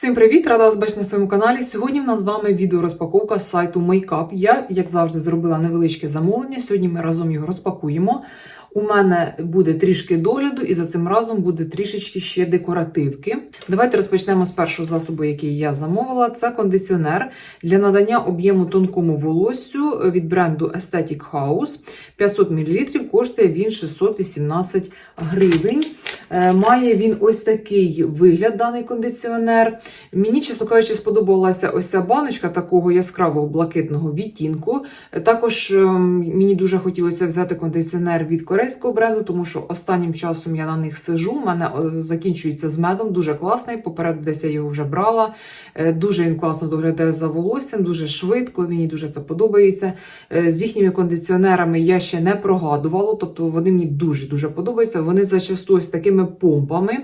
Всім привіт! Рада вас бачити на своєму каналі. Сьогодні в нас з вами відеорозпаковка з сайту Makeup. Я, як завжди, зробила невеличке замовлення. Сьогодні ми разом його розпакуємо. У мене буде трішки догляду, і за цим разом буде трішечки ще декоративки. Давайте розпочнемо з першого засобу, який я замовила. Це кондиціонер для надання об'єму тонкому волоссю від бренду Aesthetic House. 500 мл, коштує він 618 гривень. Е, Має він ось такий вигляд, даний кондиціонер. Мені, чесно кажучи, сподобалася ось ця баночка такого яскравого блакитного відтінку. Також ем, мені дуже хотілося взяти кондиціонер від корейського бренду, тому що останнім часом я на них сижу. У мене е, закінчується з медом, дуже класний. Попереду десь я його вже брала. Е, Дуже він класно доглядає за волоссям, дуже швидко. Мені дуже це подобається. Е, З їхніми кондиціонерами я ще не прогадувала, тобто вони мені дуже дуже подобаються. Вони зачасту з такими помпами.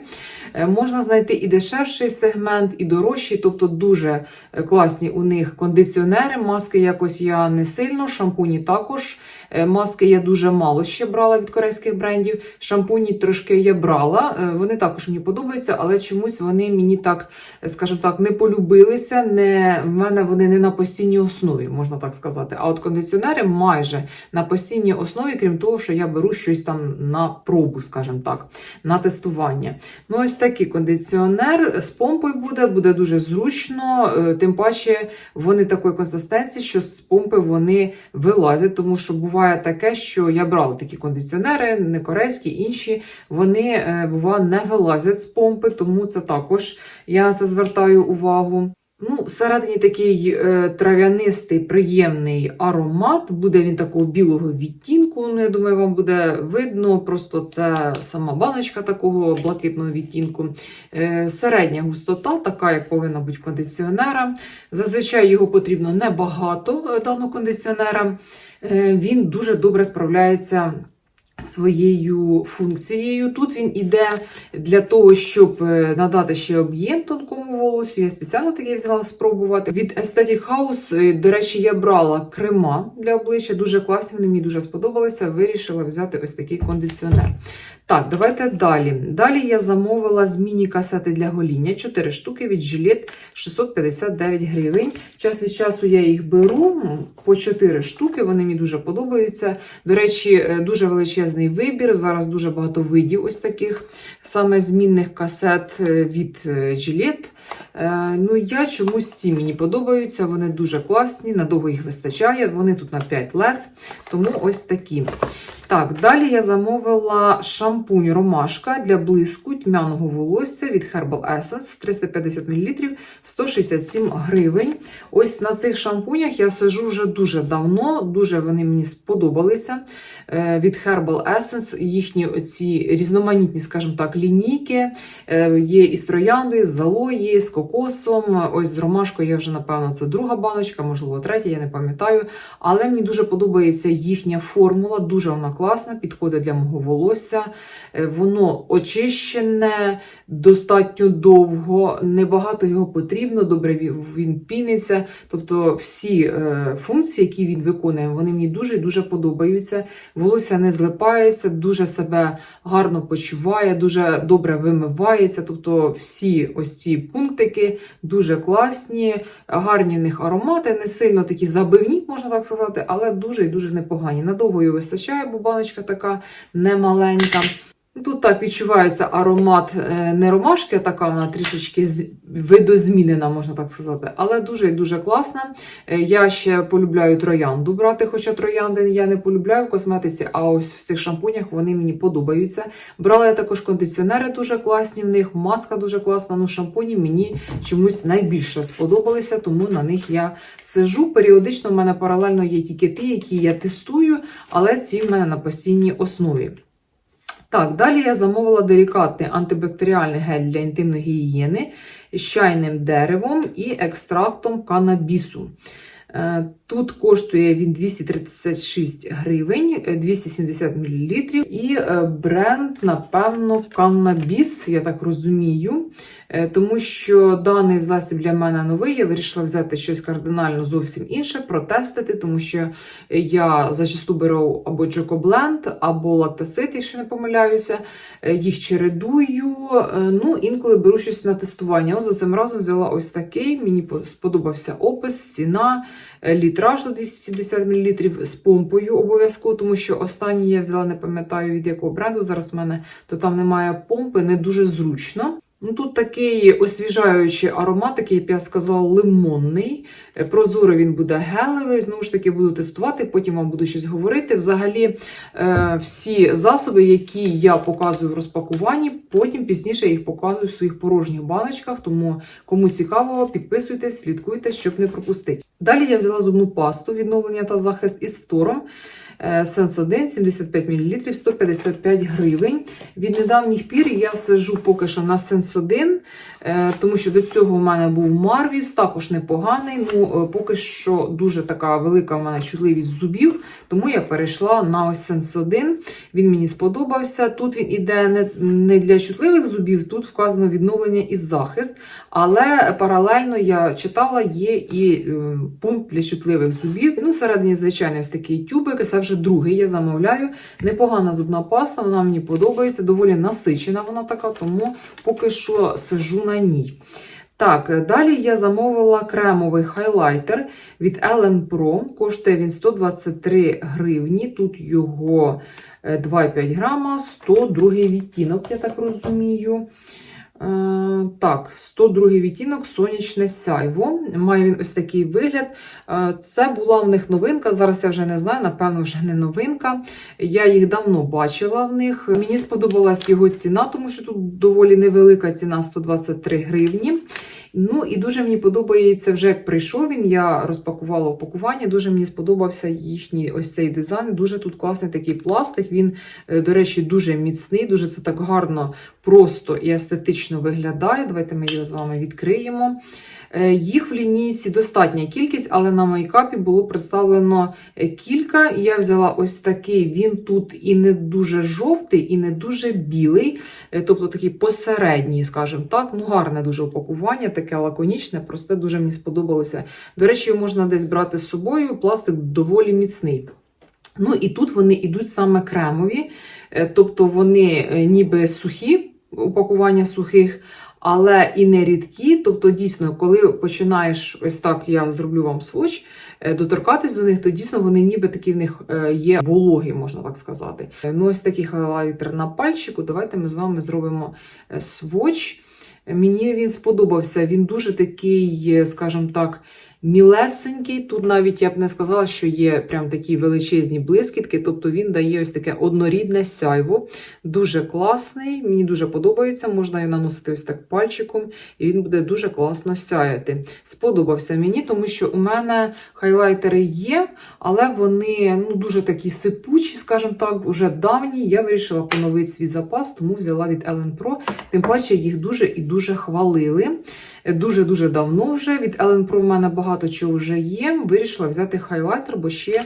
Е, Можна знайти і дешевший сегмент, і дорожчий, тобто дуже е, класні у них кондиціонери. Маски якось я не сильно, шампуні також. Е, Маски я дуже мало ще брала від корейських брендів. Шампуні трошки я брала. Вони також мені подобаються, але чомусь вони мені так, скажімо так, не полюбилися. Не, в мене вони не на постійній основі, можна так сказати. А от кондиціонери майже на постійній основі, крім того, що я беру щось там на пробу, скажімо так, на тестування. Ну, ось такий кондиціонер з помпою буде, буде дуже зручно, е, тим паче вони такої консистенції, що з помпи вони вилазять, тому що буває таке, що я брала такі кондиціонери, не корейські, інші, вони бува не вилазять з помпи, тому це також я це звертаю увагу. Ну, всередині такий е, трав'янистий, приємний аромат. Буде він такого білого відтінку. Ну, я думаю, вам буде видно. Просто це сама баночка такого блакитного відтінку. Е, середня густота, така, як повинна бути кондиціонера. Зазвичай його потрібно небагато, е, даного кондиціонера. Е, він дуже добре справляється своєю функцією. Тут він іде для того, щоб е, надати ще об'єм тонкому волосю. Я спеціально таке взяла спробувати. Від Aesthetic House, е, до речі, я брала крема для обличчя. Дуже класні, вони мені дуже сподобалися. Вирішила взяти ось такий кондиціонер. Так, давайте далі. Далі я замовила змінні касети для гоління. 4 штуки від Gillette 659 гривень. Час від часу я їх беру по 4 штуки. Вони мені дуже подобаються. До речі, е, дуже величезний вибір. Зараз дуже багато видів ось таких саме змінних касет е, від е, Gillette. Ну, я чомусь ці мені подобаються. Вони дуже класні, надовго їх вистачає. Вони тут на 5 лес, тому ось такі. Так, далі я замовила шампунь ромашка для блиску тьмяного волосся від Herbal Essence 350 мл 167 гривень. Ось на цих шампунях я сижу вже дуже давно, дуже вони мені сподобалися. Е, Від Herbal Essence їхні оці різноманітні, скажімо так, лінійки. Е, Є і з троянди, з залої, з кокосом. Ось з ромашкою я вже, напевно, це друга баночка, можливо, третя, я не пам'ятаю. Але мені дуже подобається їхня формула, дуже вона класна, підходить для мого волосся. Е, Воно очищене, достатньо довго, небагато його потрібно, добре він піниться. Тобто всі е, функції, які він виконує, вони мені дуже і дуже подобаються. Волосся не злипається, дуже себе гарно почуває, дуже добре вимивається. Тобто всі ось ці пунктики дуже класні, гарні в них аромати, не сильно такі забивні, можна так сказати, але дуже і дуже непогані. Надовго її вистачає, бо баночка така немаленька. Тут так відчувається аромат е, не ромашки, а така вона трішечки видозмінена, можна так сказати, але дуже і дуже класна. Е, Я ще полюбляю троянду брати, хоча троянди я не полюбляю в косметиці, а ось в цих шампунях вони мені подобаються. Брала я також кондиціонери дуже класні в них, маска дуже класна. Ну, шампуні мені чомусь найбільше сподобалися, тому на них я сижу. Періодично в мене паралельно є тільки ті, які я тестую, але ці в мене на постійній основі. Так, далі я замовила делікатний антибактеріальний гель для інтимної гігієни з чайним деревом і екстрактом канабісу. Е, Тут коштує він 236 гривень, е, 270 мл. І е, бренд, напевно, Cannabis, я так розумію. Е, Тому що даний засіб для мене новий. Я вирішила взяти щось кардинально зовсім інше, протестити, тому що я зачасту беру або Джокобленд, або лактасит, якщо не помиляюся. Е, Їх чередую. Е, Ну, інколи беру щось на тестування. Ось за цим разом взяла ось такий. Мені сподобався опис, ціна, літраж до 270 мл з помпою обов'язково, тому що останній я взяла, не пам'ятаю від якого бренду. Зараз в мене то там немає помпи, не дуже зручно. Ну, тут такий освіжаючий аромат, такий, як я сказала, лимонний. Е, Прозорий він буде гелевий. Знову ж таки, буду тестувати, потім вам буду щось говорити. Взагалі, е, всі засоби, які я показую в розпакуванні, потім пізніше їх показую в своїх порожніх баночках. Тому кому цікаво, підписуйтесь, слідкуйте, щоб не пропустити. Далі я взяла зубну пасту відновлення та захист із фтором. Сенс 1, 75 мл, 155 гривень. Від недавніх пір я сижу поки що на Сенс 1, е, тому що до цього в мене був Марвіс, також непоганий. Ну, е, поки що дуже така велика в мене чутливість зубів, тому я перейшла на ось Сенс 1. Він мені сподобався. Тут він іде не, для чутливих зубів, тут вказано відновлення і захист. Але паралельно я читала, є і е, пункт для чутливих зубів. Ну, всередині, звичайно, ось такий тюбик. Вже другий я замовляю. Непогана зубна паста, вона мені подобається, доволі насичена вона така, тому поки що сижу на ній. Так, далі я замовила кремовий хайлайтер від Ellen Pro. Коштує він 123 гривні. Тут його е, 2,5 грама, 102 відтінок, я так розумію. Е, так, 102 відтінок сонячне сяйво. Має він ось такий вигляд. Е, Це була в них новинка. Зараз я вже не знаю, напевно, вже не новинка. Я їх давно бачила в них. Мені сподобалась його ціна, тому що тут доволі невелика ціна 123 гривні. Ну і дуже мені подобається, вже прийшов він, я розпакувала упакування. Дуже мені сподобався їхній ось цей дизайн. Дуже тут класний такий пластик. Він, е, до речі, дуже міцний, дуже це так гарно, просто і естетично виглядає. Давайте ми його з вами відкриємо. Е, Їх в лінійці достатня кількість, але на мейкапі було представлено е, кілька. Я взяла ось такий. Він тут і не дуже жовтий, і не дуже білий, е, тобто такий посередній, скажімо так. Ну, гарне дуже упакування, таке лаконічне, просте, дуже мені сподобалося. До речі, його можна десь брати з собою. Пластик доволі міцний. Ну і тут вони йдуть саме кремові, тобто вони ніби сухі, упакування сухих, але і не рідкі. Тобто, дійсно, коли починаєш ось так, я зроблю вам сводч, е, доторкатись до них, то дійсно вони ніби такі в них е, є вологі, можна так сказати. Е, Ну, ось такий хайлайтер на пальчику. Давайте ми з вами зробимо своч. Мені він сподобався. Він дуже такий, скажімо так, мілесенький. Тут навіть я б не сказала, що є прям такі величезні блискітки. Тобто він дає ось таке однорідне сяйво. Дуже класний, мені дуже подобається. Можна його наносити ось так пальчиком, і він буде дуже класно сяяти. Сподобався мені, тому що у мене хайлайтери є, але вони ну, дуже такі сипучі, скажімо так, вже давні. Я вирішила поновити свій запас, тому взяла від Ellen Pro. Тим паче їх дуже і дуже хвалили. Дуже-дуже давно вже. Від Ellen Pro в мене багато чого вже є. Вирішила взяти хайлайтер, бо ще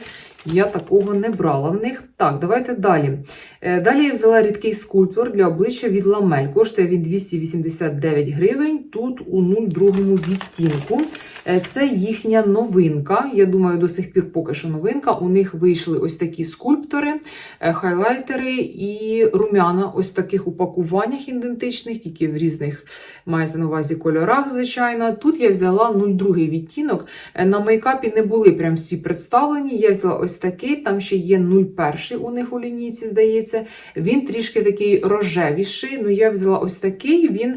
я такого не брала в них. Так, давайте далі. Е, Далі я взяла рідкий скульптор для обличчя від Ламель. Коштує він 289 гривень. Тут у 02 відтінку. Е, Це їхня новинка. Я думаю, до сих пір поки що новинка. У них вийшли ось такі скульптори, е, хайлайтери і румяна ось в таких упакуваннях ідентичних, тільки в різних мається на увазі кольорах, звичайно. Тут я взяла 02 відтінок. Е, На мейкапі не були прям всі представлені. Я взяла ось такий, там ще є 01 у них у лінійці, здається. Він трішки такий рожевіший. Ну, я взяла ось такий. Він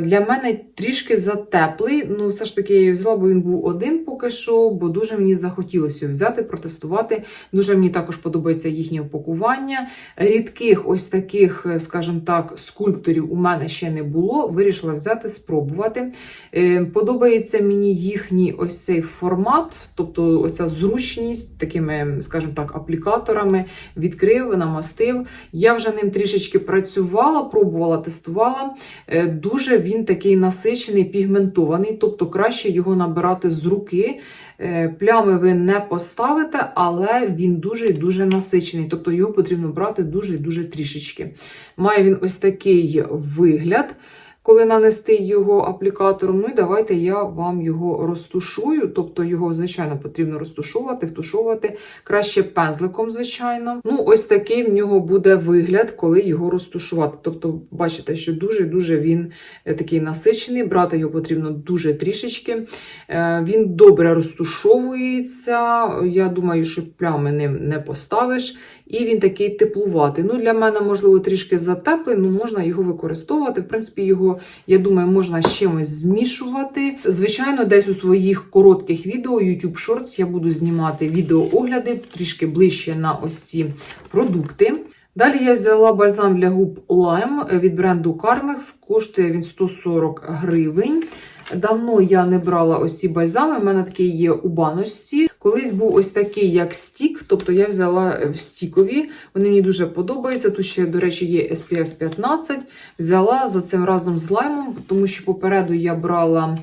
для мене трішки затеплий. Ну, все ж таки, я його взяла, бо він був один поки що, бо дуже мені захотілося його взяти, протестувати. Дуже мені також подобається їхнє упакування. Рідких ось таких, е, скажімо так, скульпторів у мене ще не було. Вирішила взяти, спробувати. Е, Подобається мені їхній ось цей формат, тобто оця зручність такими такими, скажімо так, аплікаторами, відкрив, намастив. Я вже ним трішечки працювала, пробувала, тестувала. Е, Дуже він такий насичений, пігментований, тобто краще його набирати з руки. Е, Плями ви не поставите, але він дуже і дуже насичений, тобто його потрібно брати дуже і дуже трішечки. Має він ось такий вигляд, коли нанести його аплікатором. Ну і давайте я вам його розтушую. Тобто його, звичайно, потрібно розтушувати, втушовувати. Краще пензликом, звичайно. Ну, ось такий в нього буде вигляд, коли його розтушувати. Тобто, бачите, що дуже-дуже він е, такий насичений. Брати його потрібно дуже трішечки. Е, Він добре розтушовується. Я думаю, що плями ним не поставиш. І він такий теплуватий. Ну, для мене, можливо, трішки затеплий, ну можна його використовувати. В принципі, його, я думаю, можна з чимось змішувати. Звичайно, десь у своїх коротких відео, YouTube Shorts, я буду знімати відеоогляди трішки ближче на ось ці продукти. Далі я взяла бальзам для губ Lime від бренду Carmex. Коштує він 140 гривень. Давно я не брала ось ці бальзами, в мене такий є у баночці. Колись був ось такий, як стік, тобто я взяла в стікові. Вони мені дуже подобаються. Тут ще, до речі, є SPF 15. Взяла за цим разом з лаймом, тому що попереду я брала.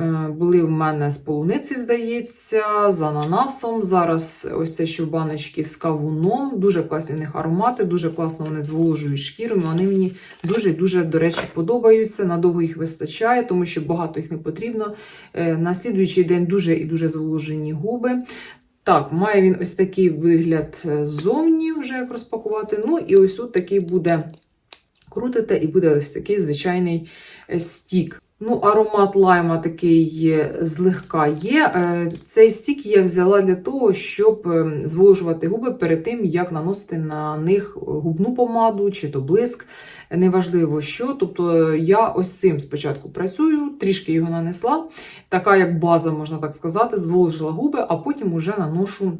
Е, Були в мене з полуниці, здається, з ананасом. Зараз ось це, що в баночці з кавуном. Дуже класні в них аромати, дуже класно вони зволожують шкіру. Вони мені дуже дуже, до речі, подобаються. Надовго їх вистачає, тому що багато їх не потрібно. Е, На слідуючий день дуже і дуже зволожені губи. Так, має він ось такий вигляд е, ззовні, вже як розпакувати. Ну, і ось тут такий буде крутите, і буде ось такий звичайний стік. Ну, аромат лайма такий злегка є. Е, Цей стік я взяла для того, щоб е, зволожувати губи перед тим, як наносити на них губну помаду чи то блиск. Неважливо що. Тобто я ось цим спочатку працюю, трішки його нанесла, така як база, можна так сказати, зволожила губи, а потім уже наношу.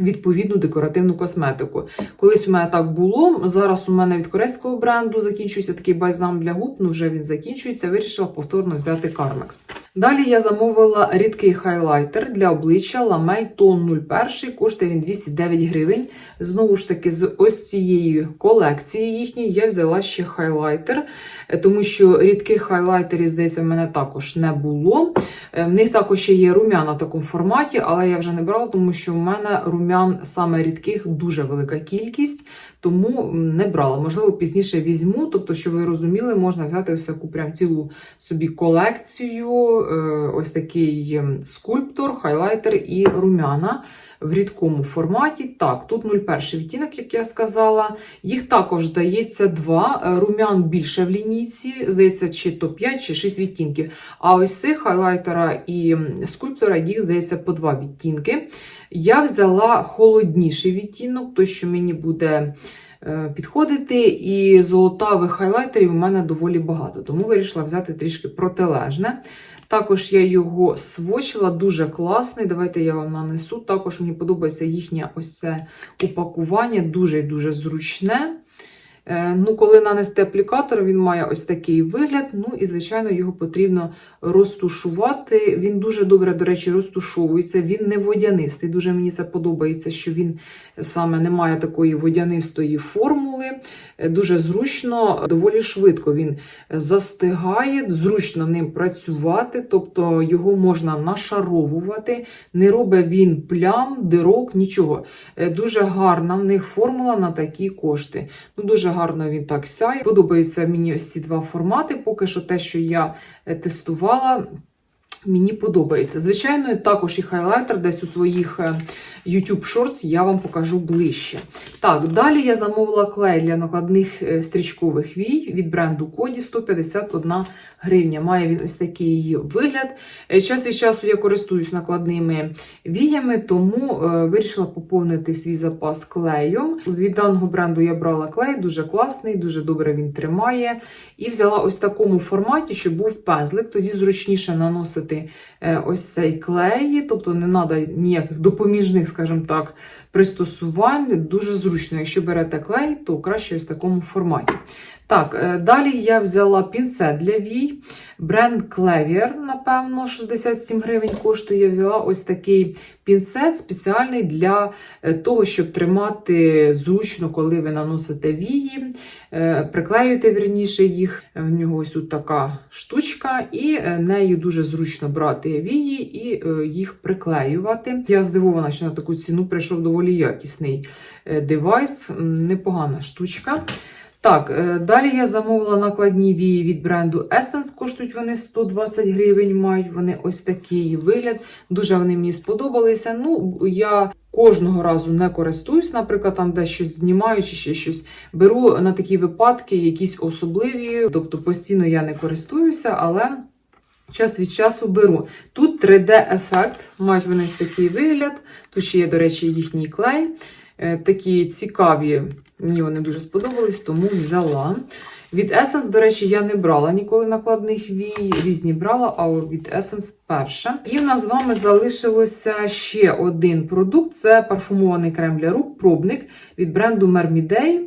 Відповідну декоративну косметику. Колись у мене так було. Зараз у мене від корейського бренду закінчується такий бальзам для губ, ну вже він закінчується. Вирішила повторно взяти Carmex. Далі я замовила рідкий хайлайтер для обличчя Ламель Тон 01, коштує він 209 гривень. Знову ж таки, з ось цієї колекції їхньої я взяла ще хайлайтер, е, тому що рідких хайлайтерів, здається, в мене також не було. Е, В них також ще є румяна в такому форматі, але я вже не брала, тому що в мене румян саме рідких дуже велика кількість, тому не брала. Можливо, пізніше візьму. Тобто, що ви розуміли, можна взяти ось таку прям цілу собі колекцію, е, ось такий скульптор, хайлайтер і румяна. В рідкому форматі. Так, тут 01 відтінок, як я сказала. Їх також, здається, два. Е, Румян більше в лінійці, здається, чи то 5, чи 6 відтінків. А ось цих хайлайтера і скульптора, їх, здається, по два відтінки. Я взяла холодніший відтінок, той, що мені буде е, підходити, і золотавих хайлайтерів у мене доволі багато, тому вирішила взяти трішки протилежне. Також я його свочила, дуже класний. Давайте я вам нанесу. Також мені подобається їхнє ось це упакування, дуже і дуже зручне. Е, Ну, коли нанести аплікатор, він має ось такий вигляд. Ну і, звичайно, його потрібно розтушувати. Він дуже добре, до речі, розтушовується. Він не водянистий. Дуже мені це подобається, що він саме не має такої водянистої формули. Е, Дуже зручно, доволі швидко він застигає, зручно ним працювати, тобто його можна нашаровувати, не робить він плям, дирок, нічого. Е, Дуже гарна в них формула на такі кошти. Ну, Дуже гарно він так сяє. Подобаються мені ось ці два формати. Поки що те, що я е, тестувала, мені подобається. Звичайно, також і хайлайтер десь у своїх YouTube Shorts я вам покажу ближче. Так, далі я замовила клей для накладних е, стрічкових вій від бренду Коді 151 гривня. Має він ось такий вигляд. Е, Час від часу я користуюсь накладними віями, тому е, вирішила поповнити свій запас клеєм. Від даного бренду я брала клей, дуже класний, дуже добре він тримає. І взяла ось в такому форматі, щоб був пензлик. Тоді зручніше наносити ось цей клей, тобто не треба ніяких допоміжних, скажімо так, пристосувань. Дуже зручно. Якщо берете клей, то краще ось в такому форматі. Так, е, далі я взяла пінцет для вій. Бренд Clevier, напевно, 67 гривень коштує. Я взяла ось такий пінцет спеціальний для е, того, щоб тримати зручно, коли ви наносите вії, е, приклеюєте вірніше їх. В нього ось тут така штучка, і нею дуже зручно брати вії і їх приклеювати. Я здивована, що на таку ціну прийшов доволі якісний девайс, непогана штучка. Так, е, далі я замовила накладні вії від бренду Essence. Коштують вони 120 гривень, мають вони ось такий вигляд. Дуже вони мені сподобалися. Ну, я кожного разу не користуюсь, наприклад, там десь щось знімаю чи ще щось. Беру на такі випадки якісь особливі, тобто постійно я не користуюся, але. Час від часу беру. Тут 3D-ефект, мають вони ось такий вигляд. Тут ще є, до речі, їхній клей. Е, Такі цікаві, мені вони дуже сподобались, тому взяла. Від Essence, до речі, я не брала ніколи накладних вій, різні брала, а від Essence перша. І в нас з вами залишилося ще один продукт: це парфумований крем для рук, пробник від бренду Mermiday.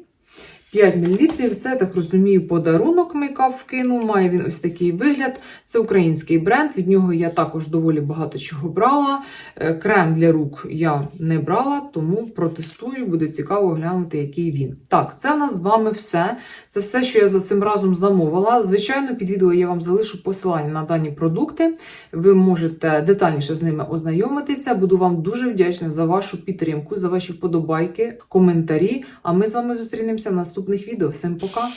5 мл, це, так розумію, подарунок мейкап вкинув. Має він ось такий вигляд. Це український бренд. Від нього я також доволі багато чого брала. Е, Крем для рук я не брала, тому протестую, буде цікаво глянути, який він. Так, це в нас з вами все. Це все, що я за цим разом замовила. Звичайно, під відео я вам залишу посилання на дані продукти. Ви можете детальніше з ними ознайомитися. Буду вам дуже вдячна за вашу підтримку, за ваші вподобайки, коментарі. А ми з вами зустрінемося в наступних відео. Всім пока!